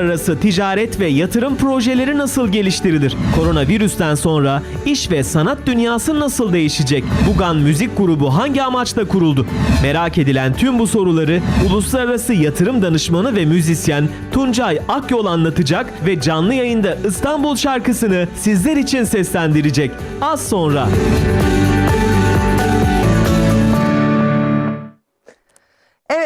uluslararası ticaret ve yatırım projeleri nasıl geliştirilir? Koronavirüsten sonra iş ve sanat dünyası nasıl değişecek? Bugan Müzik Grubu hangi amaçla kuruldu? Merak edilen tüm bu soruları uluslararası yatırım danışmanı ve müzisyen Tuncay Akyol anlatacak ve canlı yayında İstanbul şarkısını sizler için seslendirecek. Az sonra.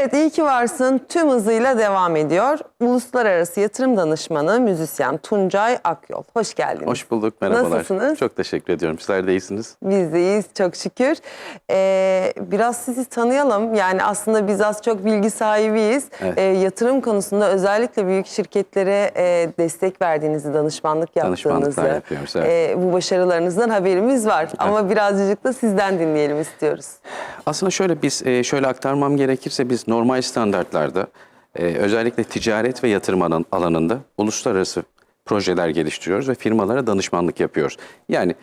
Evet iyi ki varsın tüm hızıyla devam ediyor. Uluslararası yatırım danışmanı müzisyen Tuncay Akyol. Hoş geldiniz. Hoş bulduk, merhabalar. Nasılsınız? Çok teşekkür ediyorum. Sizler de iyisiniz. Biz de iyiyiz çok şükür. Ee, biraz sizi tanıyalım. Yani aslında biz az çok bilgi sahibiyiz. Evet. Ee, yatırım konusunda özellikle büyük şirketlere e, destek verdiğinizi, danışmanlık yaptığınızı, yapıyoruz, evet. e, bu başarılarınızdan haberimiz var. Ama birazcık da sizden dinleyelim istiyoruz. Aslında şöyle biz e, şöyle aktarmam gerekirse biz normal standartlarda e, özellikle ticaret ve yatırım alan- alanında uluslararası projeler geliştiriyoruz ve firmalara danışmanlık yapıyoruz. Yani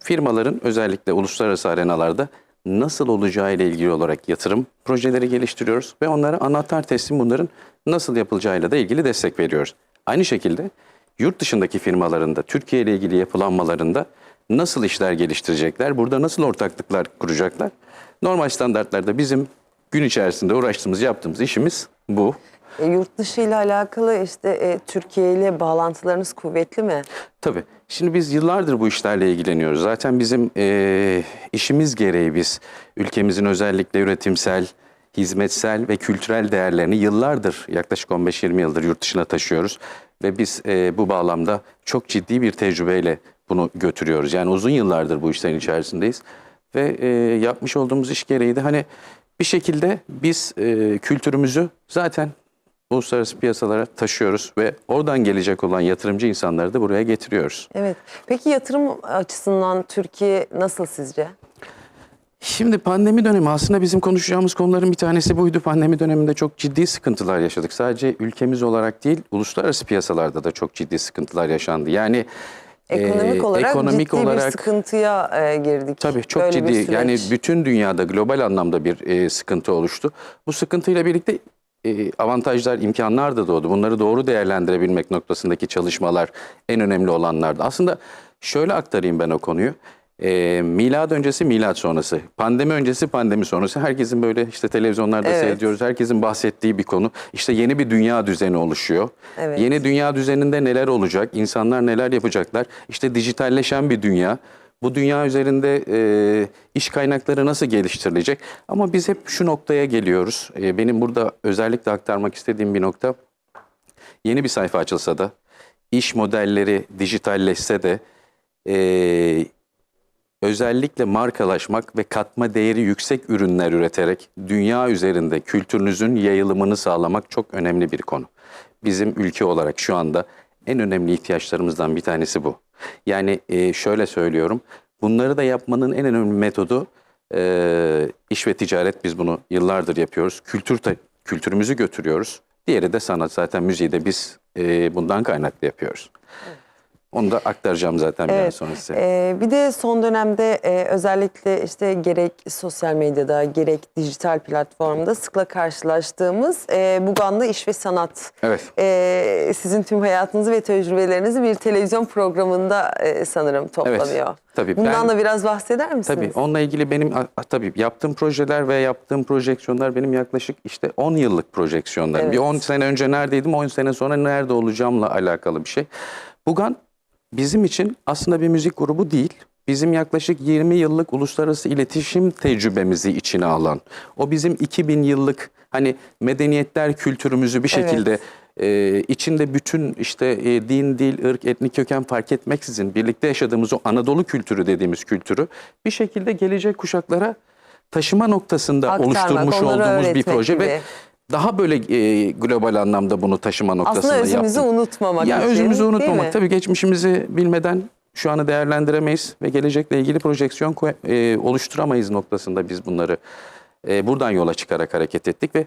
firmaların özellikle uluslararası arenalarda nasıl olacağı ile ilgili olarak yatırım projeleri geliştiriyoruz ve onlara anahtar teslim bunların nasıl yapılacağıyla da ilgili destek veriyoruz. Aynı şekilde yurt dışındaki firmaların da Türkiye ile ilgili yapılanmalarında nasıl işler geliştirecekler, burada nasıl ortaklıklar kuracaklar? Normal standartlarda bizim gün içerisinde uğraştığımız, yaptığımız işimiz bu. E, yurt dışı ile alakalı işte e, Türkiye ile bağlantılarınız kuvvetli mi? Tabii. Şimdi biz yıllardır bu işlerle ilgileniyoruz. Zaten bizim eee, işimiz gereği biz ülkemizin özellikle üretimsel, hizmetsel ve kültürel değerlerini yıllardır, yaklaşık 15-20 yıldır yurt dışına taşıyoruz. Ve biz eee, bu bağlamda çok ciddi bir tecrübeyle bunu götürüyoruz. Yani uzun yıllardır bu işlerin içerisindeyiz. Ve eee, yapmış olduğumuz iş gereği de hani bir şekilde biz eee, kültürümüzü zaten uluslararası piyasalara taşıyoruz ve oradan gelecek olan yatırımcı insanları da buraya getiriyoruz. Evet. Peki yatırım açısından Türkiye nasıl sizce? Şimdi pandemi dönemi aslında bizim konuşacağımız konuların bir tanesi buydu. Pandemi döneminde çok ciddi sıkıntılar yaşadık. Sadece ülkemiz olarak değil, uluslararası piyasalarda da çok ciddi sıkıntılar yaşandı. Yani Ekonomik e, olarak ekonomik ciddi bir olarak sıkıntıya e, girdik. Tabii çok Böyle bir ciddi. Yani bütün dünyada global anlamda bir e, sıkıntı oluştu. Bu sıkıntıyla birlikte e, avantajlar, imkanlar da doğdu. Bunları doğru değerlendirebilmek noktasındaki çalışmalar en önemli olanlardı. Aslında şöyle aktarayım ben o konuyu. E, milad öncesi, milad sonrası. Pandemi öncesi, pandemi sonrası. Herkesin böyle işte televizyonlarda Evet. seyrediyoruz. Herkesin bahsettiği bir konu. İşte yeni bir dünya düzeni oluşuyor. Evet. Yeni dünya düzeninde neler olacak? İnsanlar neler yapacaklar? İşte dijitalleşen bir dünya. Bu dünya üzerinde e, iş kaynakları nasıl geliştirilecek? Ama biz hep şu noktaya geliyoruz. E, benim burada özellikle aktarmak istediğim bir nokta. Yeni bir sayfa açılsa da, iş modelleri dijitalleşse de, e, özellikle markalaşmak ve katma değeri yüksek ürünler üreterek dünya üzerinde kültürünüzün yayılımını sağlamak çok önemli bir konu. Bizim ülke olarak şu anda en önemli ihtiyaçlarımızdan bir tanesi bu. Yani e, şöyle söylüyorum, bunları da yapmanın en önemli metodu e, iş ve ticaret. Biz bunu yıllardır yapıyoruz. Kültür kültürümüzü götürüyoruz. Diğeri de sanat. Zaten müziği de biz e, bundan kaynaklı yapıyoruz. Onu da aktaracağım zaten biraz sonra size. Ee, bir de son dönemde e, özellikle işte gerek sosyal medyada gerek dijital platformda sıkla karşılaştığımız e, Bugan'da iş ve sanat. Evet. E, sizin tüm hayatınızı ve tecrübelerinizi bir televizyon programında e, sanırım toplanıyor. tabii. Bundan Ben- da biraz bahseder misiniz? Tabii onunla ilgili benim tabii yaptığım projeler ve yaptığım projeksiyonlar benim yaklaşık işte 10 yıllık projeksiyonlarım. Evet. Bir 10 sene önce neredeydim, 10 sene sonra nerede olacağımla alakalı bir şey. Bugan bizim için aslında bir müzik grubu değil. Bizim yaklaşık 20 yıllık uluslararası iletişim tecrübemizi içine alan, o bizim 2000 yıllık hani medeniyetler kültürümüzü bir Evet. şekilde e, içinde bütün işte e, din, dil, ırk, etnik köken fark etmeksizin birlikte yaşadığımız o Anadolu kültürü dediğimiz kültürü bir şekilde gelecek kuşaklara taşıma noktasında Aktarmak, oluşturmuş olduğumuz bir proje gibi. ve daha böyle e, global anlamda bunu taşıma noktasında Aslında özümüzü yaptım. unutmamak Ya için, özümüzü unutmamak. Tabii geçmişimizi bilmeden şu anı değerlendiremeyiz ve gelecekle ilgili projeksiyon e, oluşturamayız noktasında biz bunları e, buradan yola çıkarak hareket ettik ve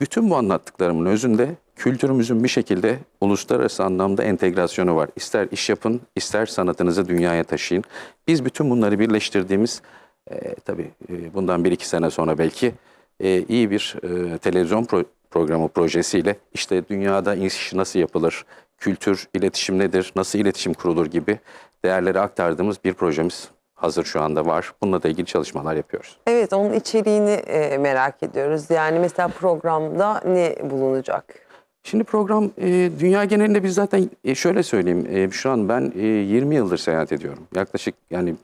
bütün bu anlattıklarımın özünde kültürümüzün bir şekilde uluslararası anlamda entegrasyonu var. İster iş yapın, ister sanatınızı dünyaya taşıyın. Biz bütün bunları birleştirdiğimiz, e, tabii e, bundan bir iki sene sonra belki e, iyi bir e, televizyon pro- programı projesiyle işte dünyada iş nasıl yapılır, kültür, iletişim nedir, nasıl iletişim kurulur gibi değerleri aktardığımız bir projemiz hazır şu anda var. Bununla da ilgili çalışmalar yapıyoruz. Evet onun içeriğini e, merak ediyoruz. Yani mesela programda ne bulunacak? Şimdi program e, dünya genelinde biz zaten e, şöyle söyleyeyim e, şu an ben e, 20 yıldır seyahat ediyorum. Yaklaşık yani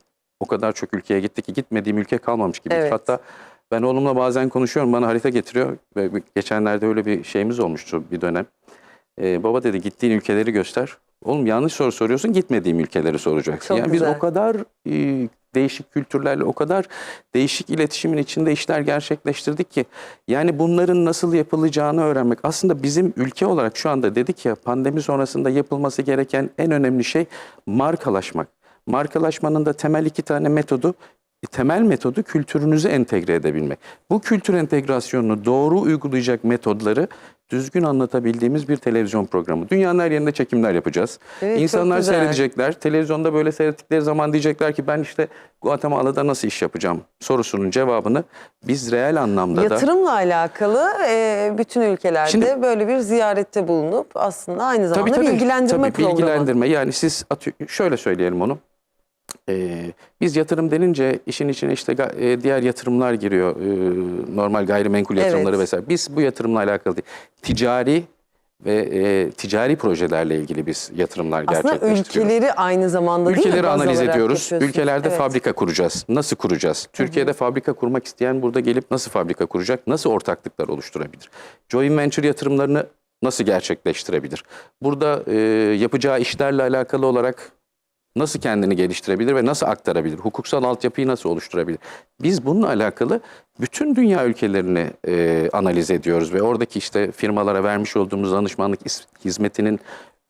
o kadar çok ülkeye gittik ki gitmediğim ülke kalmamış gibi. Evet. Hatta ben oğlumla bazen konuşuyorum bana harita getiriyor ve geçenlerde öyle bir şeyimiz olmuştu bir dönem. E, baba dedi gittiğin ülkeleri göster. Oğlum yanlış soru soruyorsun gitmediğim ülkeleri soracaksın. Çok yani biz güzel. o kadar e, değişik kültürlerle o kadar değişik iletişimin içinde işler gerçekleştirdik ki yani bunların nasıl yapılacağını öğrenmek aslında bizim ülke olarak şu anda dedik ya pandemi sonrasında yapılması gereken en önemli şey markalaşmak. Markalaşmanın da temel iki tane metodu temel metodu kültürünüzü entegre edebilmek. Bu kültür entegrasyonunu doğru uygulayacak metodları düzgün anlatabildiğimiz bir televizyon programı. Dünyanın her yerinde çekimler yapacağız. Evet, İnsanlar seyredecekler. Televizyonda böyle seyrettikleri zaman diyecekler ki ben işte Guatemala'da nasıl iş yapacağım sorusunun cevabını biz reel anlamda da Yatırımla alakalı e, bütün ülkelerde Şimdi- böyle bir ziyarette bulunup aslında aynı zamanda Tabii, tabii. bilgilendirme Tabii, programı. bilgilendirme. Yani siz şöyle söyleyelim onu. Ee, biz yatırım denince işin içine işte e, diğer yatırımlar giriyor. Ee, normal gayrimenkul yatırımları Evet. vesaire. Biz bu yatırımla alakalı değil. Ticari ve e, ticari projelerle ilgili biz yatırımlar Aslında gerçekleştiriyoruz. ülkeleri aynı zamanda değil mi Ülkeleri baz analiz ediyoruz. Ülkelerde Evet. fabrika kuracağız. Nasıl kuracağız? Türkiye'de fabrika kurmak isteyen burada gelip nasıl fabrika kuracak? Nasıl ortaklıklar oluşturabilir? Joint venture yatırımlarını nasıl gerçekleştirebilir? Burada e, yapacağı işlerle alakalı olarak nasıl kendini geliştirebilir ve nasıl aktarabilir? Hukuksal altyapıyı nasıl oluşturabilir? Biz bununla alakalı bütün dünya ülkelerini e, analiz ediyoruz ve oradaki işte firmalara vermiş olduğumuz danışmanlık hizmetinin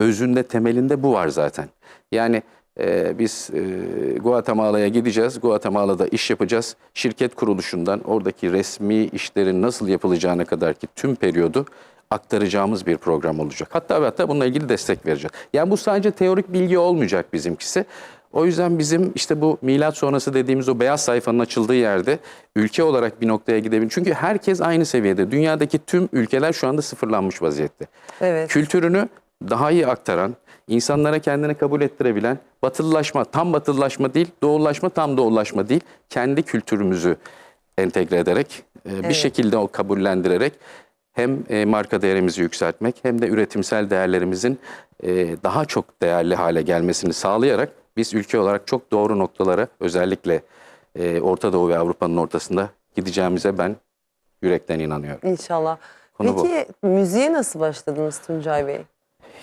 özünde temelinde bu var zaten. Yani e, biz e, Guatemala'ya gideceğiz, Guatemala'da iş yapacağız. Şirket kuruluşundan oradaki resmi işlerin nasıl yapılacağına kadar ki tüm periyodu aktaracağımız bir program olacak. Hatta ve hatta bununla ilgili destek vereceğiz. Yani bu sadece teorik bilgi olmayacak bizimkisi. O yüzden bizim işte bu milat sonrası dediğimiz o beyaz sayfanın açıldığı yerde ülke olarak bir noktaya gidebilir. Çünkü herkes aynı seviyede. Dünyadaki tüm ülkeler şu anda sıfırlanmış vaziyette. Evet. Kültürünü daha iyi aktaran, insanlara kendini kabul ettirebilen, batılılaşma, tam batılılaşma değil, doğulaşma, tam doğulaşma değil, kendi kültürümüzü entegre ederek, e, bir Evet. şekilde o kabullendirerek hem e, marka değerimizi yükseltmek hem de üretimsel değerlerimizin e, daha çok değerli hale gelmesini sağlayarak biz ülke olarak çok doğru noktalara özellikle e, Orta Doğu ve Avrupa'nın ortasında gideceğimize ben yürekten inanıyorum. İnşallah. Konu bu. Peki müziğe nasıl başladınız Tuncay Bey?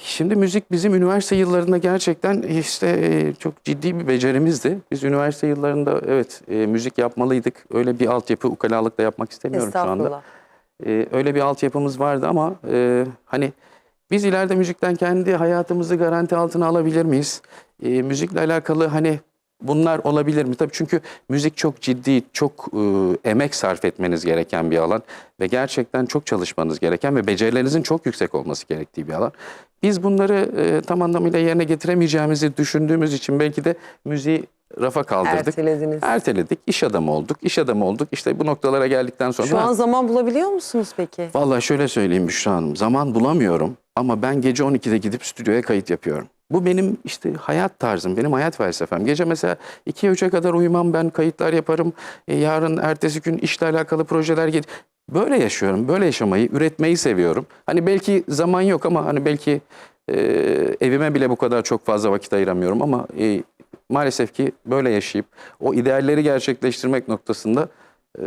Şimdi müzik bizim üniversite yıllarında gerçekten işte çok ciddi bir becerimizdi. Biz üniversite yıllarında evet müzik yapmalıydık. Öyle bir altyapı ukalalık da yapmak istemiyorum şu anda. Estağfurullah. E, öyle bir altyapımız vardı ama e, hani biz ileride müzikten kendi hayatımızı garanti altına alabilir miyiz? E, müzikle alakalı hani bunlar olabilir mi? Tabii çünkü müzik çok ciddi, çok e, emek sarf etmeniz gereken bir alan ve gerçekten çok çalışmanız gereken ve becerilerinizin çok yüksek olması gerektiği bir alan. Biz bunları e, tam anlamıyla yerine getiremeyeceğimizi düşündüğümüz için belki de müziği rafa kaldırdık. Ertelediniz. Erteledik, iş adamı olduk, iş adamı olduk. İşte bu noktalara geldikten sonra... Şu an zaman bulabiliyor musunuz peki? Vallahi şöyle söyleyeyim Büşra Hanım. Zaman bulamıyorum ama ben gece 12'de gidip stüdyoya kayıt yapıyorum. Bu benim işte hayat tarzım, benim hayat felsefem. Gece mesela 2'ye 3'e kadar uyumam ben kayıtlar yaparım. E, yarın ertesi gün işle alakalı projeler gelir. Böyle yaşıyorum, böyle yaşamayı, üretmeyi seviyorum. Hani belki zaman yok ama hani belki e, evime bile bu kadar çok fazla vakit ayıramıyorum ama e, maalesef ki böyle yaşayıp o idealleri gerçekleştirmek noktasında e,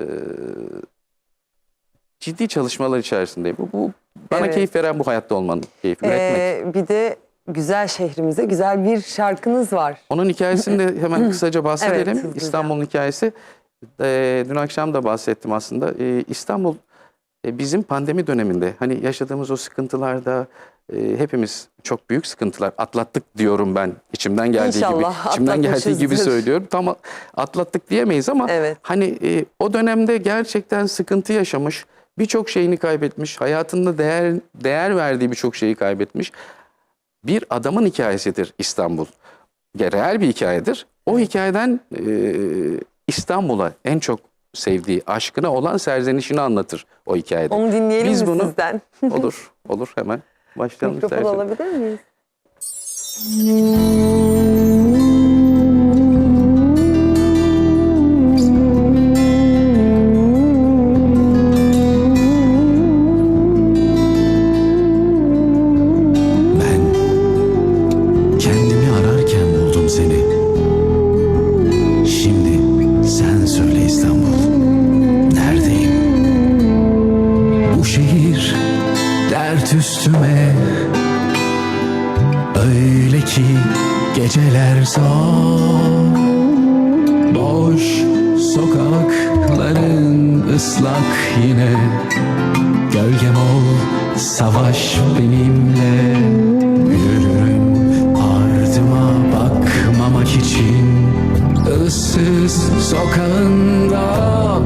ciddi çalışmalar içerisindeyim. Bu, bu bana Evet. keyif veren bu hayatta olmanın keyfi, üretmek. Ee, bir de güzel şehrimize güzel bir şarkınız var. Onun hikayesini de hemen kısaca bahsedelim. hızlıca. İstanbul'un hikayesi. Ee, dün akşam da bahsettim aslında. Ee, İstanbul e, bizim pandemi döneminde hani yaşadığımız o sıkıntılarda e, hepimiz çok büyük sıkıntılar atlattık diyorum ben. içimden geldiği İnşallah gibi. içimden geldiği gibi söylüyorum. Tam atlattık diyemeyiz ama Evet. hani e, o dönemde gerçekten sıkıntı yaşamış, birçok şeyini kaybetmiş, hayatında değer değer verdiği birçok şeyi kaybetmiş bir adamın hikayesidir İstanbul. Ya, Reel bir hikayedir. O hikayeden e, İstanbul'a en çok sevdiği, aşkına olan serzenişini anlatır o hikayede. Onu dinleyelim Biz mi bunu, sizden? Olur, olur hemen. Başlayalım Mikrofon istersen. alabilir miyiz? Öyle ki geceler zor. Boş sokakların ıslak yine. Gölgem ol savaş benimle. Yürürüm ardıma bakmamak için. Issız sokağında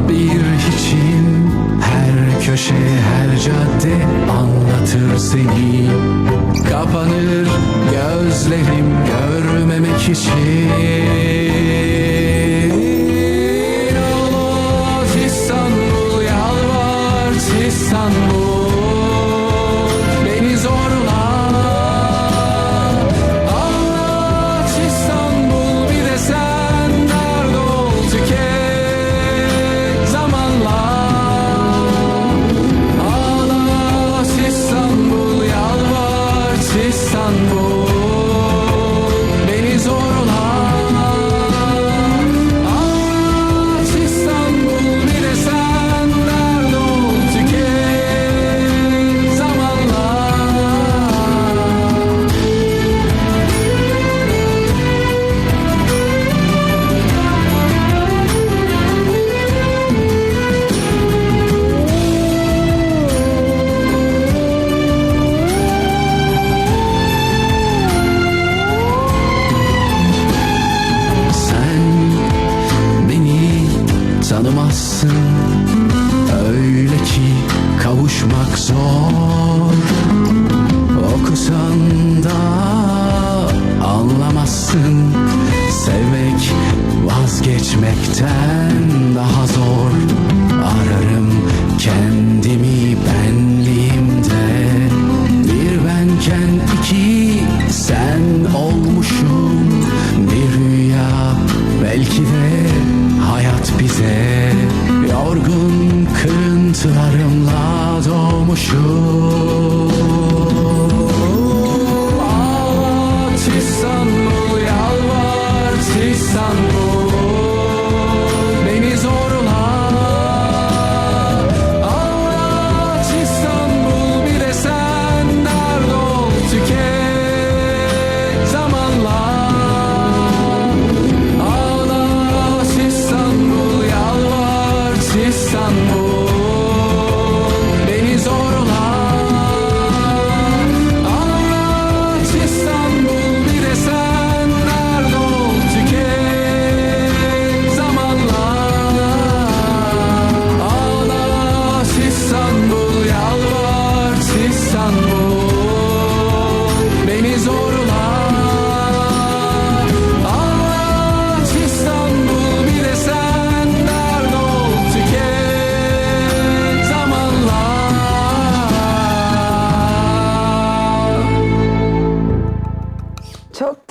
bir anlatır seni Kapanır gözlerim görmemek için anlamazsın Sevmek vazgeçmekten daha zor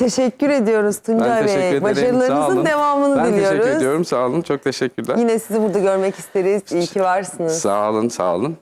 teşekkür ediyoruz Tuncay Ben teşekkür Bey. ederim. Başarılarınızın devamını ben diliyoruz. teşekkür ediyorum. Sağ olun. Çok teşekkürler. Yine sizi burada görmek isteriz. İyi ki varsınız. Sağ olun, sağ olun.